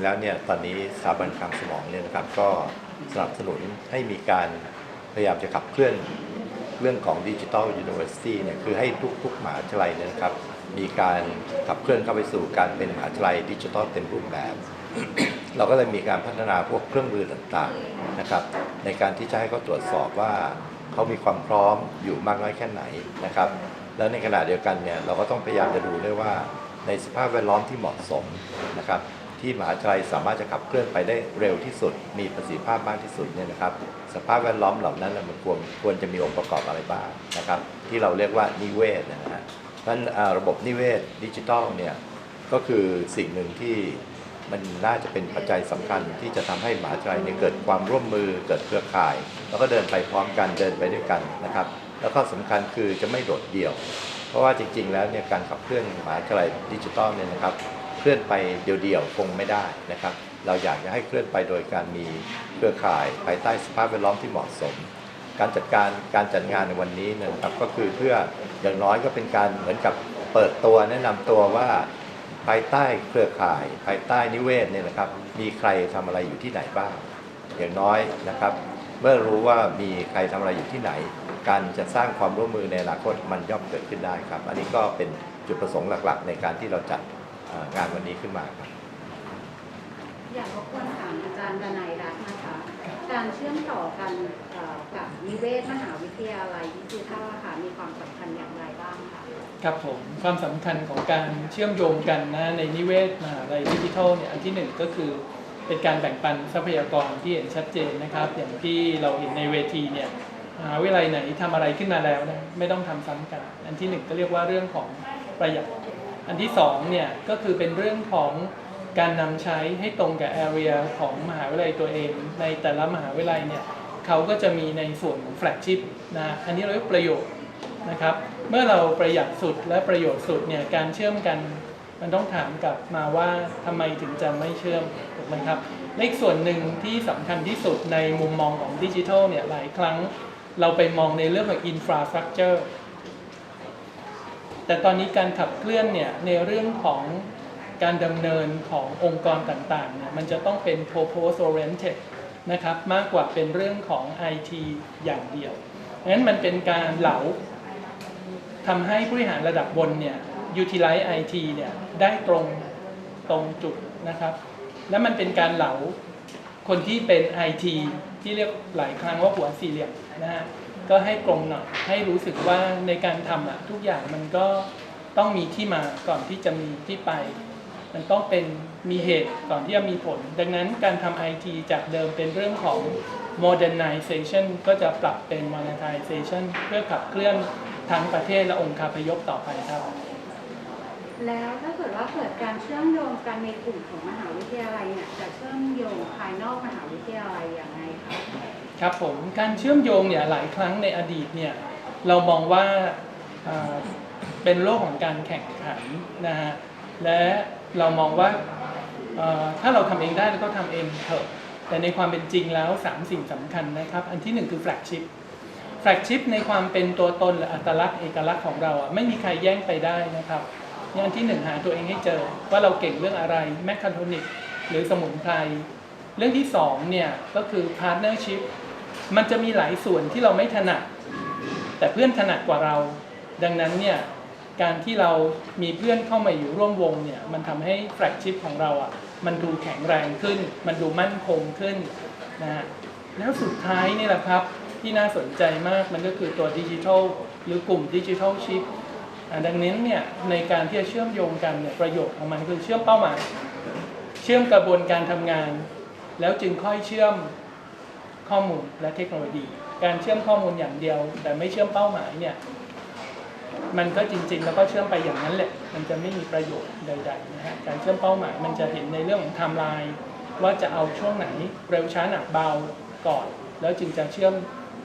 งๆแล้วเนี่ยตอนนี้สถาบันคลังสมองเนี่ยนะครับก็สนับสนุนให้มีการพยายามจะขับเคลื่อนเรื่องของดิจิทัลยูนิเวอร์ซิตี้เนี่ยคือให้ทุกๆมหาวิทยาลัยเนี่ยนะครับ มีการขับเคลื่อนเข้าไปสู่การเป็นมหาวิทยาลัยดิจิทัลเต็มรูปแบบ เราก็เลยมีการพัฒนาพวกเครื่องมือต่างๆนะครับ ในการที่จะให้เขาตรวจสอบว่าเขามีความพร้อมอยู่มากน้อยแค่ไหนนะครับ แล้วในขณะเดียวกันเนี่ยเราก็ต้องพยายามจะดูด้วยว่าในสภาพแวดล้อมที่เหมาะสมนะครับ ที่มหาวิทยาลัยสามารถจะขับเคลื่อนไปได้เร็วที่สุด มีประสิทธิภาพมากที่สุดเนี่ยนะครับ สภาพแวดล้อมเหล่านั้นน่ะมันควรควรจะมีองค์ประกอบอะไรบ้างนะครับ ที่เราเรียกว่านิเวศนะฮะเพราะฉะนั้นระบบนิเวศดิจิทัลเนี่ยก็คือสิ่งหนึ่งที่มันน่าจะเป็นปัจจัยสำคัญที่จะทำให้มหาวิทยาลัยเนี่ยเกิดความร่วมมือเกิดเครือข่าย แล้วก็เดินไปพร้อมกันเดินไปด้วยกันนะครับ แล้วก็สำคัญคือจะไม่โดดเดี่ยว เพราะว่าจริงๆ แล้วเนี่ยการขับเคลื่อนมหาวิทยาลัยดิจิทัลเนี่ยนะครับ เคลื่อนไปเดี่ยวๆคงไม่ได้นะครับ เราอยากจะให้เคลื่อนไปโดยการมีเครือข่ายภายใต้สภาพแวดล้อมที่เหมาะสม การจัดการการจัดงานในวันนี้เนยนะครับก็คือเพื่ออย่างน้อยก็เป็นการเหมือนกับเปิดตัวแนะนำตัวว่าภายใต้เครือข่าย ภายใต้นิเวศเนี่ยนะครับ มีใครทำอะไรอยู่ที่ไหนบ้าง อย่างน้อยนะครับ เมื่อรู้ว่ามีใครทำอะไรอยู่ที่ไหน การจะสร้างความร่วมมือในอนาคตมันย่อมเกิดขึ้นได้ครับ อันนี้ก็เป็นจุดประสงค์หลักๆ ในการที่เราจัด งานวันนี้ขึ้นมาครับอยากรบกวนถามอาจารย์ดนัยรัตน์นะคะ การเชื่อมต่อกันเอ่อกับนิเวศมหาวิทยาลัยดิจิทัลอะค่ะมีความสำคัญอย่างไรบ้างคะครับผมความสำคัญของการเชื่อมโยงกันนะในนิเวศมหาลัยดิจิทัลเนี่ยอันที่หนึ่งก็คือเป็นการแบ่งปันทรัพยากรที่เห็นชัดเจนนะครับ อย่างที่เราเห็นในเวทีเนี่ยมหาวิทยาลัยไหนทำอะไรขึ้นมาแล้วนะไม่ต้องทำซ้ำกัน อันที่หนึ่งก็เรียกว่าเรื่องของประหยัด อันที่สองเนี่ยก็คือเป็นเรื่องของการนำใช้ให้ตรงกับ area ของมหาวิทยาลัยตัวเอง ในแต่ละมหาวิทยาลัยเนี่ยเขาก็จะมีในส่วนของแฟลกชิพนะอันนี้เราเรียกประโยชน์นะครับ เมื่อเราประหยัดสุดและประโยชน์สุดเนี่ยการเชื่อมกันมันต้องถามกลับมาว่าทำไมถึงจะไม่เชื่อมถูกไหมครับและอีกส่วนหนึ่งที่สำคัญที่สุดในมุมมองของดิจิทัลเนี่ยหลายครั้ง เราไปมองในเรื่องของอินฟราสตรักเจอร์ แต่ตอนนี้การขับเคลื่อนเนี่ยในเรื่องของการดำเนินขององค์กรต่างๆเนี่ยมันจะต้องเป็น purpose oriented นะครับมากกว่าเป็นเรื่องของ IT อย่างเดียวงั้นมันเป็นการเหลาทำให้ผู้บริหารระดับบนเนี่ย utilize IT เนี่ยได้ตรงตรงจุดนะครับ และมันเป็นการเหลาคนที่เป็น IT ที่เรียกหลายครั้งว่าหัวสี่เหลี่ยมนะฮะ ก็ให้ตรงหน่อยให้รู้สึกว่าในการทำอะทุกอย่างมันก็ต้องมีที่มาก่อนที่จะมีที่ไป มันต้องเป็นมีเหตุก่อนที่จะมีผล ดังนั้นการทำ IT จากเดิมเป็นเรื่องของ modernization ก็จะปรับเป็น monetization เพื่อขับเคลื่อนทั้งประเทศและองค์คาพยพต่อไปครับแล้วถ้าเกิดว่าเกิดการเชื่อมโยงกันในกลุ่มของมหาวิทยาลัยเนี่ยจะเชื่อมโยงภายนอกมหาวิทยาลัยอย่างไรคะ ครับผมการเชื่อมโยงเนี่ยหลายครั้งในอดีตเนี่ยเรามองว่าเป็นโลกของการแข่งขันนะฮะและเรามองว่าถ้าเราทำเองได้เราก็ทำเองเถอะแต่ในความเป็นจริงแล้ว 3 สิ่งสำคัญนะครับ อันที่ 1 คือแฟลกชิพแฟลกชิพในความเป็นตัวตนหรืออัตลักษณ์เอกลักษณ์ของเราอะไม่มีใครแย่งไปได้นะครับอย่างอันที่หนึ่งหาตัวเองให้เจอ ว่าเราเก่งเรื่องอะไรแมคคาโทนิกหรือสมุนไพรเรื่องที่สองเนี่ยก็คือ partnership มันจะมีหลายส่วนที่เราไม่ถนัด แต่เพื่อนถนัดกว่าเรา ดังนั้นเนี่ยการที่เรามีเพื่อนเข้ามาอยู่ร่วมวงเนี่ยมันทำให้แฟลกชิพของเราอะมันดูแข็งแรงขึ้น มันดูมั่นคงขึ้นนะฮะแล้วสุดท้ายนี่แหละครับที่น่าสนใจมากมันก็คือตัวดิจิทัลหรือกลุ่มดิจิทัลชิพดังนั้นเนี่ยในการที่จะเชื่อมโยงกันเนี่ยประโยชน์ของมันคือเชื่อมเป้าหมาย เชื่อมกระบวนการทำงาน แล้วจึงค่อยเชื่อม ข้อมูลและเทคโนโลยี การเชื่อมข้อมูลอย่างเดียว แต่ไม่เชื่อมเป้าหมายเนี่ยมันก็จริงๆ แล้วก็เชื่อมไปอย่างนั้นแหละ มันจะไม่มีประโยชน์ใดๆนะฮะการเชื่อมเป้าหมายมันจะเห็นในเรื่องของไทม์ไลน์ว่าจะเอาช่วงไหนเร็วช้าหนักเบาก่อน แล้วจึงจะเชื่อม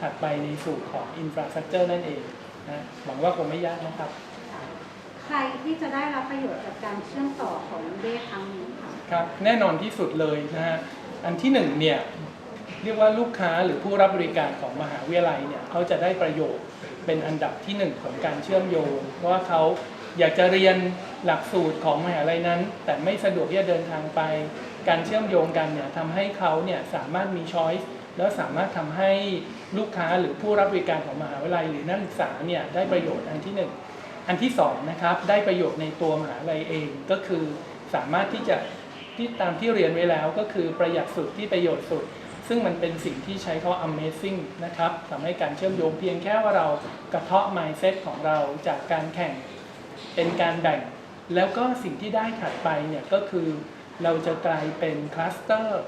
ถัดไปในสู่ของอินฟราสตรักเจอร์นั่นเองนะหวังว่าคงไม่ยากนะครับ ใครที่จะได้รับประโยชน์จากการเชื่อมต่อของนิเวศครั้งนี้คะครับแน่นอนที่สุดเลยนะฮะอันที่หนึ่งเนี่ย เรียกว่าลูกค้าหรือผู้รับบริการของมหาวิทยาลัยเนี่ยเขาจะได้ประโยชน์เป็นอันดับที่หนึ่งของการเชื่อมโยงเพราะว่าเขาอยากจะเรียนหลักสูตรของมหาลัยนั้น แต่ไม่สะดวกที่จะเดินทางไป การเชื่อมโยงกันเนี่ยทำให้เขาเนี่ยสามารถมีช้อยส์แล้วสามารถทำให้ลูกค้าหรือผู้รับบริการของมหาวิทยาลัย หรือนักศึกษาเนี่ยได้ประโยชน์อันที่หนึ่งอันที่สองนะครับได้ประโยชน์ในตัวมหาวิทยาลัยเองก็คือสามารถที่จะที่ตามที่เรียนไว้แล้วก็คือประหยัดสุดที่ประโยชน์สุด ซึ่งมันเป็นสิ่งที่ใช้คำว่า amazing นะครับทำให้การเชื่อมโยงเพียงแค่ว่าเรากระเทาะ mindset ของเราจากการแข่งเป็นการแบ่ง แล้วก็สิ่งที่ได้ถัดไปเนี่ยก็คือเราจะกลายเป็นคลัสเตอร์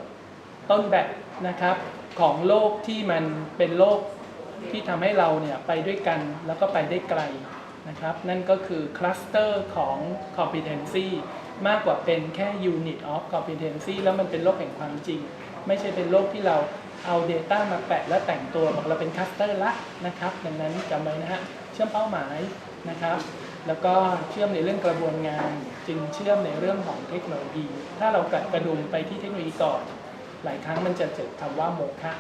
ต้นแบบนะครับของโลกที่มันเป็นโลกที่ทำให้เราเนี่ยไปด้วยกันแล้วก็ไปได้ไกลนะครับนั่นก็คือคลัสเตอร์ของ competency มากกว่าเป็นแค่ unit of competency แล้วมันเป็นโลกแห่งความจริง ไม่ใช่เป็นโลกที่เราเอา Data มาแปะแล้วแต่งตัวบอกเราเป็นคัสเตอร์ละนะครับ ดังนั้นจำไว้นะฮะเชื่อมเป้าหมายนะครับ แล้วก็เชื่อมในเรื่องกระบวนงาน จึงเชื่อมในเรื่องของเทคโนโลยี ถ้าเรากัดกระดุมไปที่เทคโนโลยีก่อน หลายครั้งมันจะเกิดคำว่าโมฆะ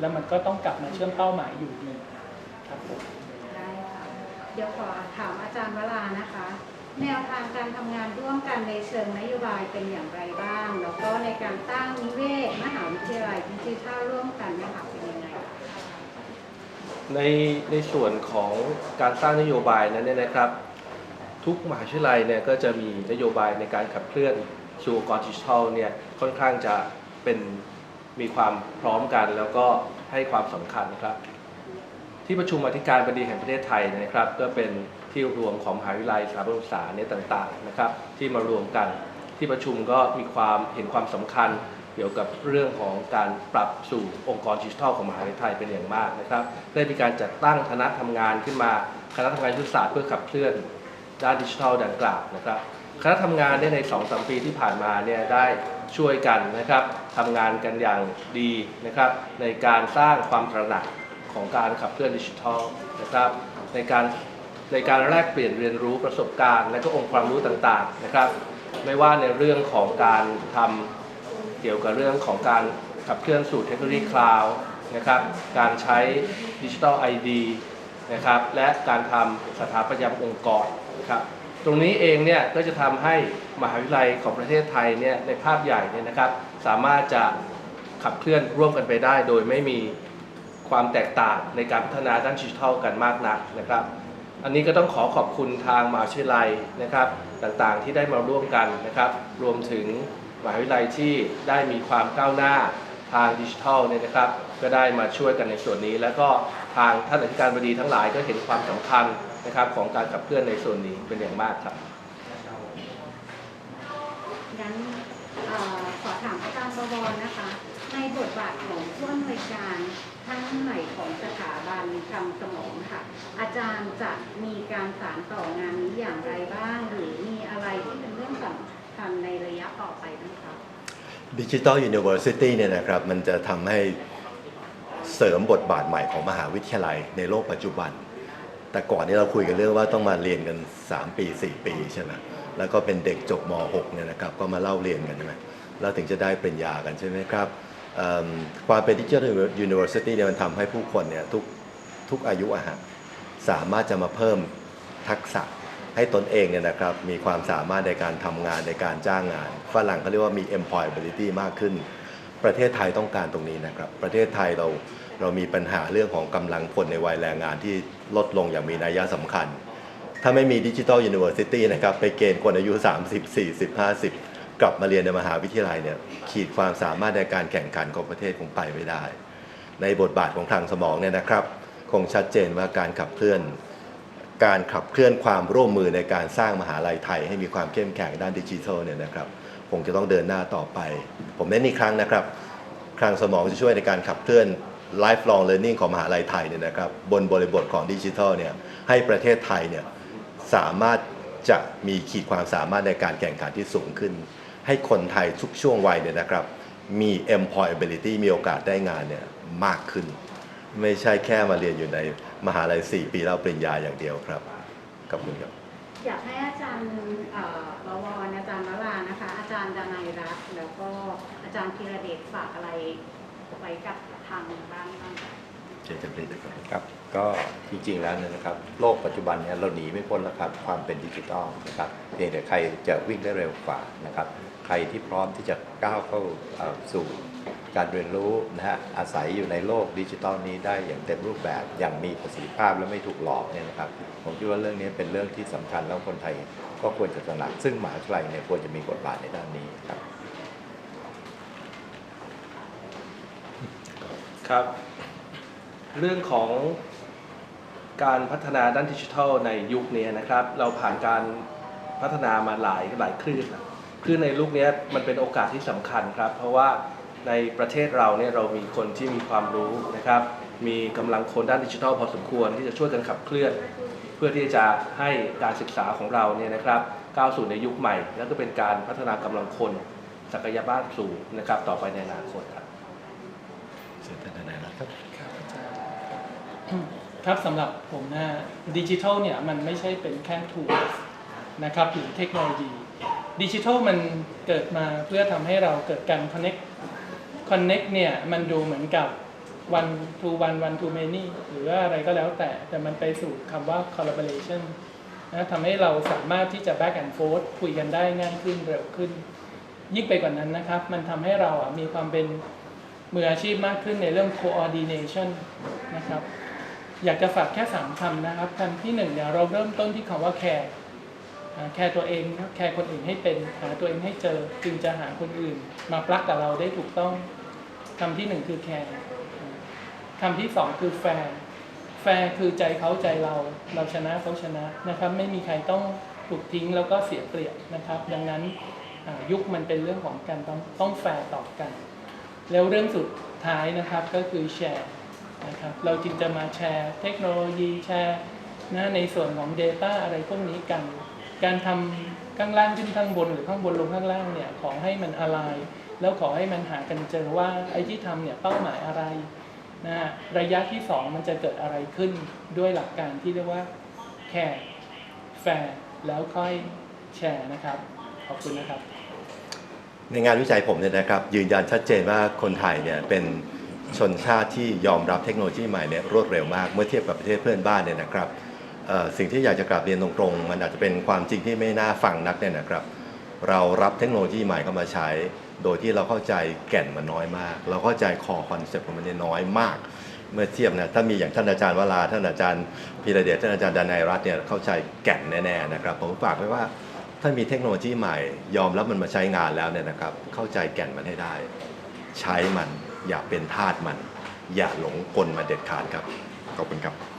แล้วมันก็ต้องกลับมาเชื่อมเป้าหมายอยู่ดีครับผมได้ค่ะเดี๋ยวขอถามอาจารย์วรานะคะ แนวทางการทำงานร่วมกันในเชิงนโยบายเป็นอย่างไรบ้าง แล้วก็ในการตั้งนิเวศมหาวิทยาลัยดิจิทัลร่วมกันนะคะเป็นยังไงในในส่วนของการสร้างนโยบายนั้นเนี่ยนะครับ ทุกมหาวิทยาลัยเนี่ยก็จะมีนโยบายในการขับเคลื่อนสู่องค์กรดิจิทัลเนี่ยค่อนข้างจะเป็นมีความพร้อมกันแล้วก็ให้ความสำคัญครับ ที่ประชุมอธิการบดีแห่งประเทศไทยนะครับ ก็เป็นที่รวมของมหาวิทยาลัยสถาบันศึกษาเนี่ยต่าง ๆ นะครับ ที่มารวมกันที่ประชุมก็มีความเห็นความสำคัญเกี่ยวกับเรื่องของการปรับสู่องค์กรดิจิทัลของมหาวิทยาลัยเป็นอย่างมากนะครับ ได้มีการจัดตั้งคณะทำงานขึ้นมาคณะทำงานยุทธศาสตร์เพื่อขับเคลื่อนด้านดิจิทัลดังกล่าวนะครับคณะทำงานเนี่ยใน2อสปีที่ผ่านมาเนี่ยได้ช่วยกันนะครับทำงานกันอย่างดีนะครับ ในการสร้างความตระหนัก ของการขับเคลื่อนดิจิทัลนะครับในการในการแลกเปลี่ยนเรียนรู้ประสบการณ์ และก็องค์ความรู้ต่างๆนะครับ ไม่ว่าในเรื่องของการทำเกี่ยวกับเรื่องของการขับเคลื่อนสู่เทคโนโลยีคลาวด์นะครับการใช้ดิจิทัลไอดีนะครับและการทำสถาปัตยกรรมองค์กรนะครับตรงนี้เองเนี่ยก็จะทำให้มหาวิทยาลัยของประเทศไทยเนี่ยในภาพใหญ่เนี่ยนะครับสามารถจะขับเคลื่อนร่วมกันไปได้โดยไม่มี ความแตกต่างในการพัฒนาด้านดิจิทัลกันมากนักนะครับ อันนี้ก็ต้องขอขอบคุณทางมหาวิทยาลัยนะครับ ต่างๆที่ได้มาร่วมกันนะครับ รวมถึงมหาวิทยาลัยที่ได้มีความก้าวหน้าทางดิจิทัลเนี่ยนะครับ ก็ได้มาช่วยกันในส่วนนี้ แล้วก็ทางท่านอธิการบดีทั้งหลายก็เห็นความสำคัญนะครับของการขับเคลื่อนในส่วนนี้เป็นอย่างมากครับงั้นขอถามอาจารย์ประวรนะคะ ในบทบาทของผู้อำนวยการ ท่านใหม่ของสถาบันทำสมองค่ะ อาจารย์จะมีการสานต่องานนี้อย่างไรบ้าง หรือมีอะไรที่เป็นเรื่องสำคัญในระยะต่อไปบ้างคะดิจิ t a ลยูนิเวอร์ซิตี้เนี่ยนะครับ มันจะทำให้เสริมบทบาทใหม่ของมหาวิทยาลัยในโลกปัจจุบัน แต่ก่อนนี้เราคุยกันเรื่องว่าต้องมาเรียนกัน 3 ปี 4 ปีใช่ไหมแล้วก็เป็นเด็กจบม .6 เนี่ยนะครับ ก็มาเล่าเรียนกันใช่ไหมแล้วถึงจะได้ปริญญากันใช่ไหมครับ ความเป็นดิจิ t a ลยูนิเวอร์ซิตี้เนี่ยมันทำให้ผู้คนเนี่ยทุกทุกอายุอะฮะสามารถจะมาเพิ่มทักษะให้ตนเองเนี่ยนะครับมีความสามารถในการทำงานในการจ้างงาน ฝรั่งเขาเรียกว่ามี employability มากขึ้น ประเทศไทยต้องการตรงนี้นะครับ ประเทศไทยเราเรามีปัญหาเรื่องของกำลังคนในวัยแรงงานที่ลดลงอย่างมีนัยสำคัญ ถ้าไม่มีดิจิ t a ลยูนิเวอร์ซิตี้นะครับไปเกณฑ์คนอายุ 30 40 50 กลับมาเรียนในมหาวิทยาลัยเนี่ยขีดความสามารถในการแข่งขันของประเทศคงไปไม่ได้ ในบทบาทของทางสมองเนี่ยนะครับ คงชัดเจนว่าการขับเคลื่อน การขับเคลื่อนความร่วมมือในการสร้างมหาลัยไทย ให้มีความเข้มแข็งด้านดิจิทัลเนี่ยนะครับคงจะต้องเดินหน้าต่อไป ผมเน้นอีกครั้งนะครับคลังสมองจะช่วยในการขับเคลื่อน lifelong learning ของมหาลัยไทยเนี่ยนะครับบนบริบทของดิจิทัลเนี่ยให้ประเทศไทยเนี่ยสามารถจะมีขีดความสามารถในการแข่งขันที่สูงขึ้น ให้คนไทยทุกช่วงวัยเนี่ยนะครับ มี employability มีโอกาสได้งานเนี่ยมากขึ้น ไม่ใช่แค่มาเรียนอยู่ในมหาลัย 4 ปีแล้วปริญญาอย่างเดียวครับขอบคุณครับ อยากให้อาจารย์เอ่อประวรอาจารย์วรานะคะ อาจารย์ดนัยรัตแล้วก็อาจารย์ธีระเดชฝากอะไรไว้กับทางบ้านบ้าง คะชิญเจมส์เลยครับครับก็จริงๆแล้วเนี่ยนะครับโลกปัจจุบันเนี่ยเราหนีไม่พ้นแล้วครับความเป็นดิจิทัลนะครับเพียงแต่ใครจะวิ่งได้เร็วกว่านะครับใครที่พร้อมที่จะก้าวเข้าสู่การเรียนรู้นะฮะอาศัยอยู่ในโลกดิจิทัลนี้ได้อย่างเต็มรูปแบบอย่างมีประสิทธิภาพและไม่ถูกหลอกเนี่ยนะครับผมคิดว่าเรื่องนี้เป็นเรื่องที่สำคัญแล้วคนไทยก็ควรจะตระหนักซึ่งมหาวิทยาลัยเนี่ยควรจะมีบทบาทในด้านนี้ครับครับ เรื่องของการพัฒนาด้านดิจิทัลในยุคนี้นะครับ เราผ่านการพัฒนามาหลายหลายคลื่นนะคลื่นในยุคนี้มันเป็นโอกาสที่สำคัญครับ เพราะว่าในประเทศเราเนี่ยเรามีคนที่มีความรู้นะครับ มีกำลังคนด้านดิจิทัลพอสมควรที่จะช่วยกันขับเคลื่อน เพื่อที่จะให้การศึกษาของเราเนี่ยนะครับก้าวสู่ในยุคใหม่ แล้วก็เป็นการพัฒนากำลังคนศักยภาพสูงนะครับต่อไปในอนาคตครับ เชิญท่านทนายรัฐครับครับอาจารย์ครับสำหรับผมนะดิจิทัลเนี่ยมันไม่ใช่เป็นแค่ tools นะครับหรือเทคโนโลยีดิจิทัลมันเกิดมาเพื่อทำให้เราเกิดการ connect connect เนี่ยมันดูเหมือนกับ one to one one to many หรือว่าอะไรก็แล้วแต่ แต่มันไปสู่คำว่า collaboration นะทำให้เราสามารถที่จะ back and forth คุยกันได้ง่ายขึ้นเร็วขึ้น ยิ่งไปกว่านั้นนะครับ มันทำให้เราอะมีความเป็น มืออาชีพมากขึ้นในเรื่อง coordination นะครับ อยากจะฝากแค่ 3คำนะครับคำที่หนึ่งเนี่ยเราเริ่มต้นที่คำว่า care แคร์ตัวเองนะครับแคร์คนอื่นให้เป็นหาตัวเองให้เจอจึงจะหาคนอื่น มาปลักกับเราได้ถูกต้องคำที่หนึ่งคือแคร์คำที่สองคือแฟร์แฟร์คือใจเขาใจเรา เราชนะเขาชนะนะครับ ไม่มีใครต้องถูกทิ้งแล้วก็เสียเปรียบนะครับ ดังนั้นยุคมันเป็นเรื่องของการต้องต้องแฟร์ต่อกัน แล้วเรื่องสุดท้ายนะครับก็คือแชร์นะครับเราจึงจะมาแชร์เทคโนโลยีแชร์นะในส่วนของ Data อะไรพวกนี้กัน การทำข้างล่างขึ้นข้างบนหรือข้างบนลงข้างล่างเนี่ยขอให้มันอะไรแล้วขอให้มันหากันเจอว่าไอ้ที่ทำเนี่ยเป้าหมายอะไรนะระยะที่ 2 มันจะเกิดอะไรขึ้นด้วยหลักการที่เรียกว่าแคร์แฟร์แล้วค่อยแชร์นะครับ ขอบคุณนะครับ ในงานวิจัยผมเนี่ยนะครับยืนยันชัดเจนว่าคนไทยเนี่ยเป็นชนชาติที่ยอมรับเทคโนโลยีใหม่เนี่ยรวดเร็วมากเมื่อเทียบกับประเทศเพื่อนบ้านเนี่ยนะครับสิ่งที่อยากจะกลับเรียนตรงๆ มันอาจจะเป็นความจริงที่ไม่น่าฟังนักเนี่ยนะครับ เรารับเทคโนโลยีใหม่เข้ามาใช้ โดยที่เราเข้าใจแก่นมันน้อยมาก เราเข้าใจคอคอนเซ็ปต์ของมันเนี่ยน้อยมาก เมื่อเทียบนะถ้ามีอย่างท่านอาจารย์วราท่านอาจารย์พีระเดชท่านอาจารย์ดานายรัตน์เนี่ยเข้าใจแก่นแน่ๆนะครับผมฝากไว้ว่า ถ้ามีเทคโนโลยีใหม่ ยอมรับมันมาใช้งานแล้วเนี่ยนะครับ เข้าใจแก่นมันให้ได้ ใช้มันอย่าเป็นทาสมัน อย่าหลงกลมาเด็ดขาดครับ ขอบคุณครับ